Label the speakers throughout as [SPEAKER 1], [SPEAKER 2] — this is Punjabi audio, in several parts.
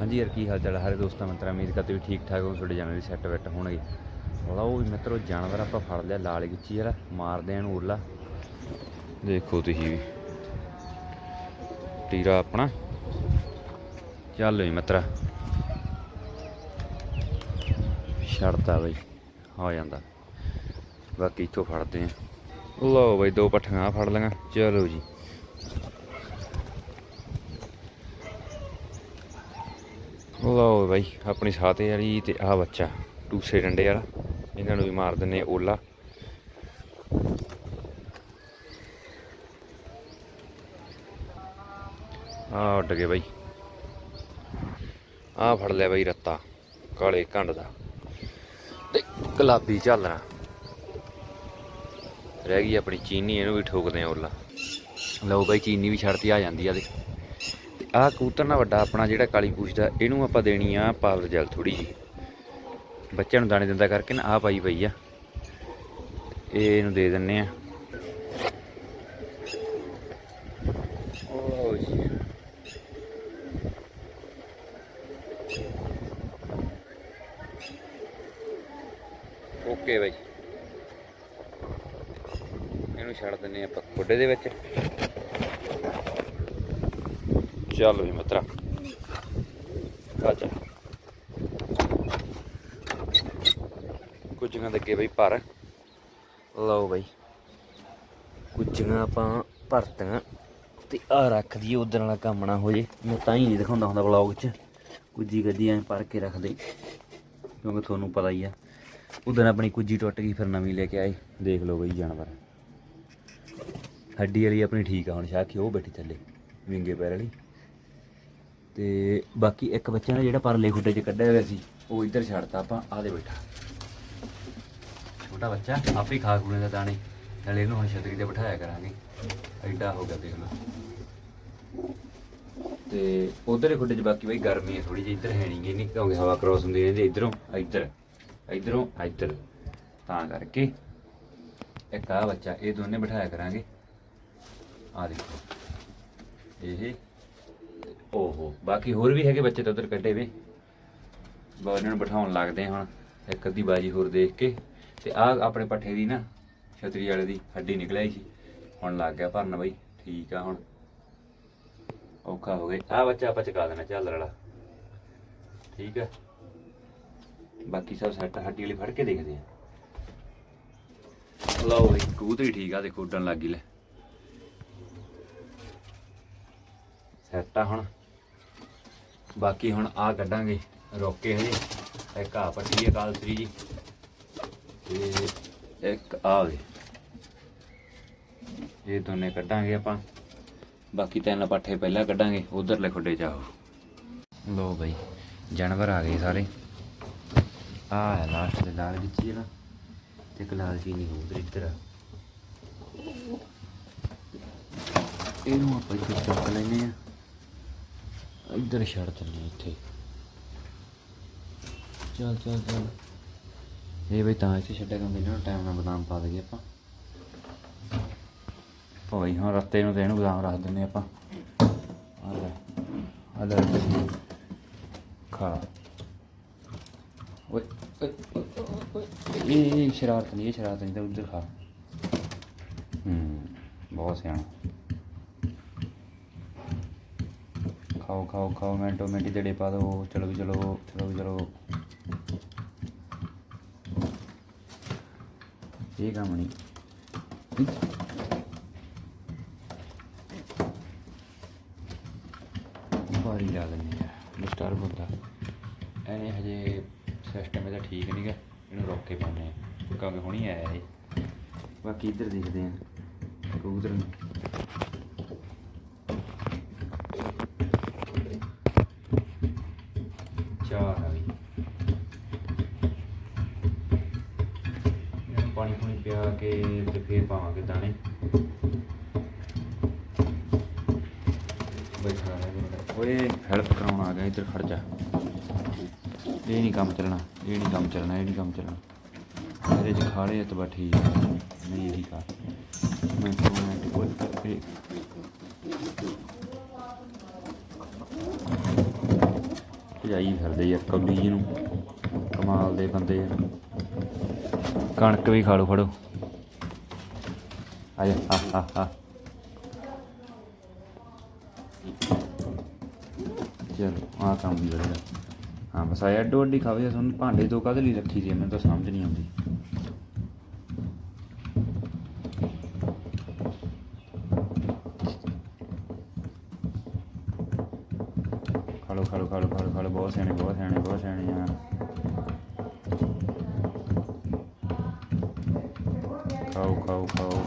[SPEAKER 1] ਹਾਂਜੀ ਯਾਰ, ਕੀ ਹਾਲ ਚਾਲ ਹੈ ਸਾਰੇ ਦੋਸਤਾਂ, ਮਿੱਤਰਾਂ ਉਮੀਦ ਕਰਦੇ ਵੀ ਠੀਕ ਠਾਕ ਹੋ? ਤੁਹਾਡੇ ਜਾਨਵਰ ਵੀ ਸੈੱਟ ਵੈਟ ਹੋਣਗੇ। ਲਓ ਵੀ ਮਿੱਤਰੋ, ਜਾਨਵਰ ਆਪਾਂ ਫੜ ਲਿਆ ਲਾਲ ਗਿੱਚੀ ਯਾਰ ਮਾਰਦੇ ਆਂ ਉਰਲਾ। ਦੇਖੋ ਤੁਸੀਂ ਵੀ। ਟੀਰਾ ਆਪਣਾ। ਚੱਲ ਵੀ ਮਿੱਤਰਾ। ਛੱਡਦਾ ਬਈ ਹੋ ਜਾਂਦਾ। ਬਾਕੀ ਇੱਥੋਂ ਫੜਦੇ ਆਂ। ਲਓ ਬਈ, ਦੋ ਪੱਠੀਆਂ ਆਹ ਫੜ ਲਈਆਂ। ਚਲੋ ਜੀ। ਲਓ ਬਾਈ, ਆਪਣੀ ਸਾਤੇ ਵਾਲੀ ਤੇ ਆਹ ਬੱਚਾ, ਟੂਸੇ ਡੰਡੇ ਵਾਲਾ। ਇਹਨਾਂ ਨੂੰ ਵੀ ਮਾਰ ਦਿੰਨੇ ਓਲਾ। ਆ ਉੱਡ ਗਏ ਬਾਈ। ਆ ਫੜ ਲਿਆ ਬਾਈ ਰੱਤਾ, ਕਾਲੇ ਕੰਡ ਦਾ। ਤੇ ਗੁਲਾਬੀ ਝਾਲਣਾ ਰਹਿ ਗਈ ਆਪਣੀ ਚੀਨੀ, ਇਹਨੂੰ ਵੀ ਠੋਕਦੇ ਆ ਓਲਾ। ਲਓ ਬਾਈ, ਚੀਨੀ ਵੀ ਛੱਡਤੀ, ਆ ਜਾਂਦੀ ਆ ਦੇ। ਤੇ ਆਹ ਕਬੂਤਰ ਨਾ ਵੱਡਾ ਆਪਣਾ ਜਿਹੜਾ ਕਾਲੀ ਪੂਛ ਦਾ, ਇਹਨੂੰ ਆਪਾਂ ਦੇਣੀ ਆ ਪਾਵਰ ਜਲ ਥੋੜੀ ਜੀ ਬੱਚਿਆਂ ਨੂੰ ਦਾਣੇ ਦਿੰਦਾ ਕਰਕੇ ਨਾ ਆ ਪਾਈ ਪਈ ਆ। ਇਹ ਇਹਨੂੰ ਦੇ ਦਿੰਨੇ ਆ। ਓ ਜੀ। ਓਕੇ ਬਾਈ। ਇਹਨੂੰ ਛੱਡ ਦਿੰਨੇ ਆਪਾਂ ਖੁੱਡੇ ਦੇ ਵਿੱਚ। ਚੱਲ ਵੀ ਮਿੱਤਰਾ। ਆ ਜਾ ਕੁਝੀਆਂ ਦੇ ਅੱਗੇ ਬਈ ਭਰ। ਲਓ ਬਈ। ਕੁਝੀਆਂ ਆਪਾਂ ਭਰਤੀਆਂ ਤੇ ਆ ਰੱਖ ਦਈਏ, ਉਧਰ ਵਾਲਾ ਕੰਮ ਨਾ ਹੋ ਜੇ। ਮੈਂ ਤਾਂ ਹੀ ਨਹੀਂ ਦਿਖਾਉਂਦਾ ਹੁੰਦਾ ਵਲੌਗ 'ਚ। ਕੁੱਜੀ ਗੱਦੀ ਐਂ ਭਰ ਕੇ ਰੱਖਦੇ ਕਿਉਂਕਿ ਤੁਹਾਨੂੰ ਪਤਾ ਹੀ ਆ। ਉਧਰ ਆਪਣੀ ਕੁਝੀ ਟੁੱਟ ਗਈ, ਫਿਰ ਨਵੀਂ ਲੈ ਕੇ ਆਏ। ਦੇਖ ਲਓ ਬਈ ਜਾਨਵਰ। ਹੱਡੀ ਵਾਲੀ ਆਪਣੀ ਠੀਕ ਆ, ਹੁਣ ਸ਼ਾਖੀ, ਉਹ ਬੈਠੀ ਥੱਲੇ, ਵਿੰਗੇ ਪੈਰ ਵਾਲੀ। ਤੇ ਬਾਕੀ ਇੱਕ ਬੱਚਾ ਨਾ ਜਿਹੜਾ ਪਰਲੇ ਖੁੱਡੇ 'ਚ ਕੱਢਿਆ ਹੋਇਆ ਸੀ, ਉਹ ਇੱਧਰ ਛੱਡਤਾ, ਆਪਾਂ ਆਹ ਦੇ ਬੈਠਾ। ਛੋਟਾ ਬੱਚਾ, ਆਪੇ ਖਾ ਖੂਣੇ ਦਾ ਦਾਣੇ। ਨਾਲੇ ਇਹਨੂੰ ਹੁਣ ਛਤਰੀ ਤੇ ਬਿਠਾਇਆ ਕਰਾਂਗੇ। ਐਡਾ ਹੋ ਗਿਆ ਦੇਖ ਲਓ। ਤੇ ਉਧਰ ਖੁੱਡੇ 'ਚ ਬਾਕੀ ਬਈ ਗਰਮੀ ਹੈ ਥੋੜੀ ਜਿਹੀ, ਇੱਧਰ ਹੈ ਨਹੀਂ ਗੀ ਨਹੀਂ ਕਿਉਂਕਿ ਹਵਾ ਕ੍ਰੋਸ ਹੁੰਦੀ ਰਹਿੰਦੀ ਇੱਧਰੋਂ, ਇੱਧਰ ਇੱਧਰੋਂ, ਇੱਧਰ। ਤਾਂ ਕਰਕੇ ਇੱਕ ਆ ਬੱਚਾ, ਇਹ ਦੋਨੇ ਬਿਠਾਇਆ ਕਰਾਂਗੇ। ਆ ਦੇਖੋ। ਇਹ ਓਹੋ, ਬਾਕੀ ਹੋਰ ਵੀ ਹੈਗੇ ਬੱਚੇ ਤਾਂ ਉਧਰ ਕੱਢੇ ਵੇ। ਬਾ ਇਹਨਾਂ ਨੂੰ ਬਿਠਾਉਣ ਲੱਗਦੇ ਹੁਣ, ਇੱਕ ਅੱਧੀ ਬਾਜੀ ਹੋਰ ਦੇਖ ਕੇ। ਤੇ ਆ ਆਪਣੇ ਪੱਠੇ ਦੀ ਨਾ, ਛਤਰੀ ਵਾਲੇ ਦੀ ਹੱਡੀ ਨਿਕਲਿਆ ਸੀ। ਹੁਣ ਲੱਗ ਗਿਆ ਭਰਨ ਬਈ, ਠੀਕ ਆ ਹੁਣ। ਔਖਾ ਹੋ ਗਿਆ। ਆ ਬੱਚਾ ਆਪਾਂ ਚਕਾ ਦੇਣਾ ਚੱਲ ਵਾਲਾ। ਠੀਕ ਆ। ਬਾਕੀ ਸਭ ਸੈੱਟ ਹੱਡੀ ਵਾਲੀ ਫੜ ਕੇ ਦੇਖਦੇ ਆ ਲਓ ਬਈ, ਕਬੂਤਰੀ ਠੀਕ ਆ, ਦੇਖੋ ਉੱਡਣ ਲੱਗ ਗਈ ਲੈ। ਸੈੱਟ ਆ ਹੁਣ। ਬਾਕੀ ਹੁਣ ਆ ਕੱਢਾਂਗੇ, ਰੋਕੇ ਹਜੇ। ਇੱਕ ਆ ਪੱਟੀ ਹੈ ਕਾਲਸਰੀ ਜੀ। ਤੇ ਇੱਕ ਆ ਵੇ। ਇਹ ਦੋਨੇ ਕੱਢਾਂਗੇ ਆਪਾਂ। ਬਾਕੀ ਤਿੰਨ ਪੱਠੇ ਪਹਿਲਾਂ ਕੱਢਾਂਗੇ, ਉਧਰਲੇ ਖੁੱਡੇ ਜਾਓ ਲੋ ਬਈ, ਜਾਨਵਰ ਆ ਗਏ ਸਾਰੇ। ਆ ਹੈ ਲਾਸਟ ਦੇ ਲਾਲ ਵਿੱਚ ਜਿਹੜਾ ਤੇ ਇੱਕ ਲਾਲ ਜੀ ਨਹੀਂ ਉਧਰ ਇੱਧਰ ਆ। ਇਹਨੂੰ ਆਪਾਂ ਇੱਥੇ ਚੁੱਕ ਲੈਨੇ ਆ ਇੱਧਰ ਛੱਡ ਦਿੰਦੇ ਇੱਥੇ। ਚੱਲ ਚੱਲ ਚੱਲ। ਇਹ ਬਈ, ਤਾਂ ਇੱਥੇ ਛੱਡਿਆ ਕੰਮ ਇਹਨਾਂ ਨੂੰ ਟਾਈਮ ਨਾਲ ਬਦਾਮ ਪਾ ਦਈਏ ਆਪਾਂ। ਭਾਈ ਹਾਂ ਰਸਤੇ ਨੂੰ ਤੇ ਇਹਨੂੰ ਬਦਾਮ ਰੱਖ ਦਿੰਦੇ ਆਪਾਂ। ਆ ਲੈ ਆ ਲੈ। ਖਾ। ਓਏ ਇਹ ਇਹ ਸ਼ਰਾਰਤ ਨਹੀਂ, ਇਹ ਸ਼ਰਾਰਤ ਨਹੀਂ ਤਾਂ ਉੱਧਰ ਖਾ। ਹੂੰ, ਬਹੁਤ ਸਿਆਣਾ। ਖਾਓ ਖਾਓ ਖਾਓ, ਮਿੰਟੋ ਮਿੰਟ ਜਿਹੜੇ ਪਾ ਦੋ, ਚਲੋ ਵੀ ਚਲੋ ਚਲੋ ਵੀ ਚਲੋ। ਇਹ ਕੰਮ ਨਹੀਂ। ਭਾਰੀ ਲਾ ਲੈਂਦੇ ਆ ਡਿਸਟਰਬ ਹੁੰਦਾ ਐਨੇ ਹਜੇ ਸਿਸਟਮ ਇਹਦਾ ਠੀਕ ਨਹੀਂਗਾ ਇਹਨੂੰ ਰੋਕ ਕੇ ਪਾਉਂਦੇ ਆ। ਕਿਉਂਕਿ ਹੁਣੀ ਆਇਆ ਇਹ। ਬਾਕੀ ਇੱਧਰ ਦੇਖਦੇ ਆ, ਕਬੂਤਰ ਨੂੰ ਚਾਰ ਆ ਵੀ ਇਹਨੂੰ ਪਾਣੀ ਪੂਣੀ ਪਿਆ ਕੇ ਤੇ ਫੇਰ ਪਾਵਾਂਗੇ ਦਾਣੇ। ਬੈਠਾ ਰਹਿ ਗਿਆ ਓਏ ਹੈਲਪ ਕਰਾਉਣ ਆ ਗਿਆ, ਇੱਧਰ ਖੜ ਜਾ। ਇਹ ਨਹੀਂ ਕੰਮ ਚੱਲਣਾ, ਇਹ ਨਹੀਂ ਕੰਮ ਚੱਲਣਾ, ਇਹ ਨਹੀਂ ਕੰਮ ਚੱਲਣਾ। ਇਹਦੇ ਚ ਖਾੜੇ ਤਾਂ ਬਾ ਠੀਕ ਨਹੀਂ, ਇਹੀ ਕਰ ਮੈਂ ਕਮੈਂਟ ਕੋਲ ਕਰਕੇ ਭਜਾਈ ਫਿਰਦੇ ਆ ਕੌਲੀ ਜੀ ਨੂੰ। ਕਮਾਲ ਦੇ ਬੰਦੇ ਆ। ਕਣਕ ਵੀ ਖਾ ਲਓ ਫੜੋ ਆ ਜਾ ਆ ਆ ਚਲੋ ਆ ਕੰਮ ਵੀ ਵਧੀਆ ਹਾਂ ਬਸ ਆਇਆ ਅੱਡੋ ਅੱਡੀ ਖਾਵੇ ਤੁਹਾਨੂੰ ਭਾਂਡੇ ਦੋ ਕਾਹਦੇ ਲਈ ਰੱਖੀ ਸੀ ਮੈਨੂੰ ਤਾਂ ਸਮਝ ਨਹੀਂ ਆਉਂਦੀ। ਖਾਲੋ ਖਾਲੋ ਖਾਲੋ ਖਾਲੋ ਖਾਲੋ ਬਹੁਤ ਸਿਆਣੇ ਬਹੁਤ ਸਿਆਣੇ ਬਹੁਤ ਸਿਆਣੇ ਆ। ਖਾਓ ਖਾਓ ਖਾਓ।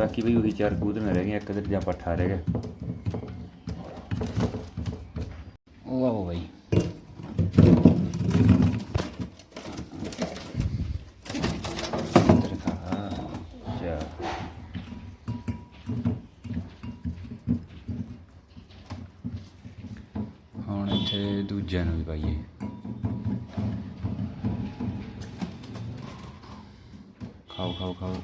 [SPEAKER 1] ਬਾਕੀ ਵੀ ਉਹੀ ਚਾਰ ਕੂਦ ਰਹਿ ਗਏ, ਇੱਕ ਤੇ ਜਾਂ ਪੱਠਾ ਰਹਿ ਗਿਆ। ਵਾਹ ਬਾਈ। ਹੁਣ ਇੱਥੇ ਦੂਜਿਆਂ ਨੂੰ ਵੀ ਪਾਈਏ। ਖਾਓ ਖਾਓ ਖਾਓ।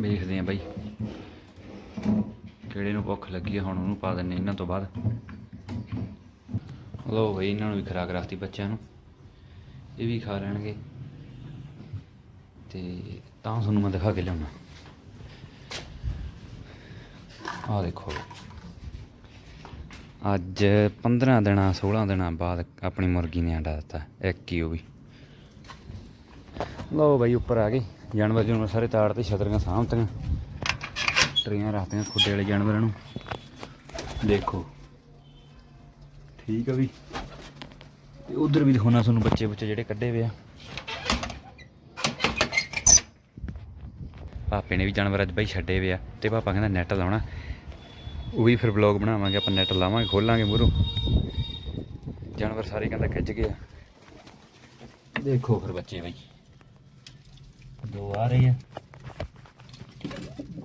[SPEAKER 1] ਵੇਖਦੇ ਆ ਬਾਈ। ਕਿਹੜੇ ਨੂੰ ਭੁੱਖ ਲੱਗੀ ਆ, ਹੁਣ ਉਹਨੂੰ ਪਾ ਦਿੰਨੇ ਇਹਨਾਂ ਤੋਂ ਬਾਅਦ। ਲੋ ਬਈ, ਇਹਨਾਂ ਨੂੰ ਵੀ ਖਰਾਕ ਰੱਖਤੀ ਬੱਚਿਆਂ ਨੂੰ। ਇਹ ਵੀ ਖਾ ਲੈਣਗੇ। ਤੇ ਤਾਂ ਤੁਹਾਨੂੰ ਮੈਂ ਦਿਖਾ ਕੇ ਲਿਆਉਣਾ। ਆਹ ਦੇਖੋ। ਅੱਜ 15 ਦਿਨਾਂ 16 ਦਿਨਾਂ ਬਾਅਦ ਆਪਣੀ ਮੁਰਗੀ ਨੇ ਅੰਡਾ ਦਿੱਤਾ, ਇੱਕ ਹੀ ਉਹ ਵੀ। ਲਓ ਬਾਈ, ਉੱਪਰ ਆ ਗਏ ਜਾਨਵਰ ਜੁਨਵਰ ਸਾਰੇ ਤਾੜ ਤੇ ਛਤਰੀਆਂ ਸਾਂਭਤੀਆਂ ਟਰੀਆਂ ਰੱਖਤੀਆਂ ਖੁੱਡੇ ਵਾਲੇ ਜਾਨਵਰਾਂ ਨੂੰ। ਦੇਖੋ। ਠੀਕ ਆ ਵੀ। ਤੇ ਉਧਰ ਵੀ ਦਿਖਾਉਣਾ ਤੁਹਾਨੂੰ ਬੱਚੇ ਬੱਚੇ ਜਿਹੜੇ ਕੱਢੇ ਵੇ ਆ। ਪਾਪੇ ਨੇ ਵੀ ਜਾਨਵਰ ਅੱਜ ਬਾਈ ਛੱਡੇ ਵੇ ਆ ਤੇ ਪਾਪਾ ਕਹਿੰਦਾ ਨੈਟ ਲਾਉਣਾ। ਉਹ ਵੀ ਫਿਰ ਵਲੌਗ ਬਣਾਵਾਂਗੇ, ਆਪਾਂ ਨੈਟ ਲਾਵਾਂਗੇ, ਖੋਲਾਂਗੇ ਮੂਹਰੋਂ। ਜਾਨਵਰ ਸਾਰੇ ਕਹਿੰਦਾ ਖਿੱਚ ਗਏ ਆ। ਦੇਖੋ ਫਿਰ ਬੱਚੇ ਬਾਈ। ਦੋ ਆ ਰਹੇ ਆ।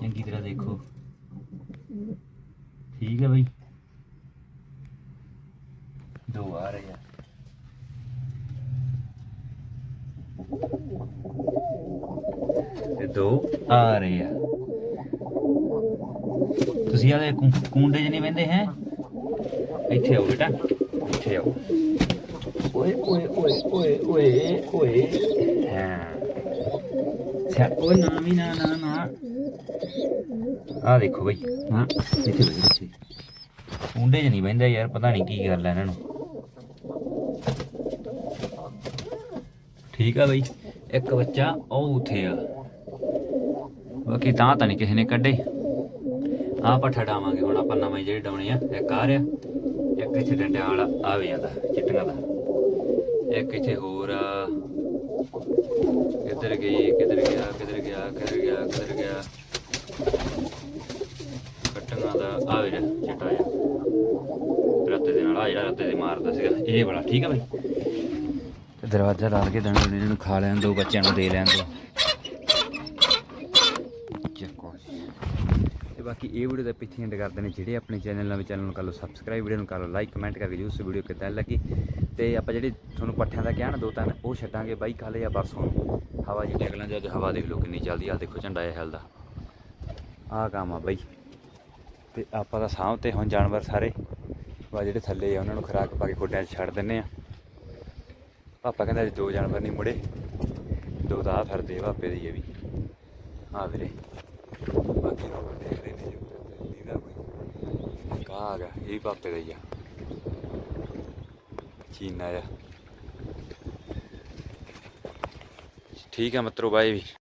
[SPEAKER 1] ਚੰਗੀ ਤਰ੍ਹਾਂ ਦੇਖੋ। ਠੀਕ ਹੈ ਬਾਈ। ਦੋ ਆ ਰਹੇ ਆ। ਤੇ ਦੋ ਆ ਰਹੇ ਆ। ਤੁਸੀਂ ਆਲੇ ਕੁੰਡੇ 'ਚ ਨਹੀਂ ਬਹਿੰਦੇ ਹੈ? ਇੱਥੇ ਆਓ ਬੇਟਾ ਇੱਥੇ ਆਓ। ਓਏ ਓਏ ਓਏ ਓਏ ਓਏ ਓਏ। ਹਾਂ। ਓਏ ਨਾ ਵੀ ਨਾ ਨਾ ਨਾ। ਆ ਦੇਖੋ ਬਈ। ਹਾਂ ਇੱਥੇ ਬਈ ਇੱਥੇ ਕੁੰਡੇ 'ਚ ਨਹੀਂ ਬਹਿੰਦੇ ਯਾਰ ਪਤਾ ਨਹੀਂ ਕੀ ਗੱਲ ਹੈ ਇਹਨਾਂ ਨੂੰ। ਠੀਕ ਆ ਬਈ। ਇੱਕ ਬੱਚਾ ਉਹ ਉਥੇ ਆ। ਬਾਕੀ ਤਾਂ ਤਾਂ ਨਹੀਂ ਕਿਸੇ ਨੇ ਕੱਢੇ। ਆਹ ਪੱਠਾ ਡਾਵਾਂਗੇ ਹੁਣ ਆਪਾਂ ਨਵੇਂ ਜਿਹੜੇ ਡਾਉਣੇ ਆ। ਇੱਕ ਆ ਰਿਹਾ ਇੱਕ ਇੱਥੇ ਡੰਡਿਆਂ ਵਾਲਾ ਆ ਵੀ ਜਾਂਦਾ ਚਿੱਟੀਆਂ ਦਾ ਇੱਕ ਇੱਥੇ ਹੋਰ ਆ ਕਿੱਧਰ ਗਈ, ਕਿੱਧਰ ਗਿਆ ਕਿੱਧਰ ਗਿਆ ਕਿੱਧਰ ਗਿਆ ਕਿੱਧਰ ਗਿਆ। ਦਾ, ਆ ਵੀ ਚਿੱਟਾ ਜਿਹਾ। ਰੱਤੇ ਦੇ ਨਾਲ ਆ ਜਿਹੜਾ ਰੱਤੇ ਦੇ ਮਾਰਦਾ ਸੀਗਾ। ਇਹ ਬੜਾ ਠੀਕ ਆ ਬਾਈ। ਤੇ ਦਰਵਾਜ਼ਾ ਲਾ ਕੇ ਦਣ ਇਹਨਾਂ ਨੂੰ ਖਾ ਲੈਣ ਦੋ, ਬੱਚਿਆਂ ਨੂੰ ਦੇ ਲੈਣ ਦੋ ਚੱਕੋ ਤੇ ਬਾਕੀ ਇਹ ਵੀਡੀਓ ਦਾ ਪਿੱਛੇ ਐਂਡ ਕਰਦੇ ਨੇ। ਜਿਹੜੇ ਆਪਣੇ ਚੈਨਲ ਨਾਲ ਚੈਨਲ ਨੂੰ ਕਰ ਲਓ ਸਬਸਕ੍ਰਾਈਬ ਵੀਡੀਓ ਨੂੰ ਕਰ ਲਓ ਲਾਈਕ ਕਮੈਂਟ ਕਰਕੇ ਜਰੂਰ ਵੀਡੀਓ ਕਿੱਦਾਂ ਲੱਗੀ। ਤੇ ਆਪਾਂ ਜਿਹੜੇ ਤੁਹਾਨੂੰ ਪੱਠਿਆਂ ਦਾ ਕਿਹਾ ਨਾ ਦੋ ਤਿੰਨ, ਉਹ ਛੱਡਾਂਗੇ ਬਾਈ ਕੱਲ ਜਾਂ ਪਰਸੋਂ। ਹਵਾ ਜੀ ਨਿਕਲਾਂ ਜਦ ਹਵਾ ਦੇਖ ਲਓ ਕਿੰਨੀ ਚੱਲਦੀ ਆ। ਦੇਖੋ ਝੰਡਾ ਜਿਹਾ ਹਿਲਦਾ ਆਹ ਕੰਮ ਆ ਬਾਈ। ਤੇ ਆਪਾਂ ਤਾਂ ਸਾਂਭ ਤੇ ਹੁਣ ਜਾਨਵਰ ਸਾਰੇ। ਵਾ ਜਿਹੜੇ ਥੱਲੇ ਆ, ਉਹਨਾਂ ਨੂੰ ਖੁਰਾਕ ਪਾ ਕੇ ਖੋਡਿਆਂ 'ਚ ਛੱਡ ਦਿੰਨੇ ਆ। ਪਾਪਾ ਕਹਿੰਦਾ ਅੱਜ ਦੋ ਜਾਨਵਰ ਨਹੀਂ ਮੁੜੇ। ਦੋ ਤਾਂ ਫਿਰਦੇ ਭਾਪੇ ਦੀ ਇਹ ਵੀ। ਹਾਂ ਵੀਰੇ। ਬਾਕੀ ਲੋਕ ਦੇਖ ਰਹੇ ਨੇ ਜੋ ਨੀਦਾ ਕੋਈ ਕਾ ਆ ਗਿਆ ਇਹ ਵੀ ਪਾਪੇ ਦਾ ਹੀ ਆ ਚੀਨਾ ਆ ਠੀਕ ਹੈ ਮਿੱਤਰੋ ਬਾਏ ਵੀ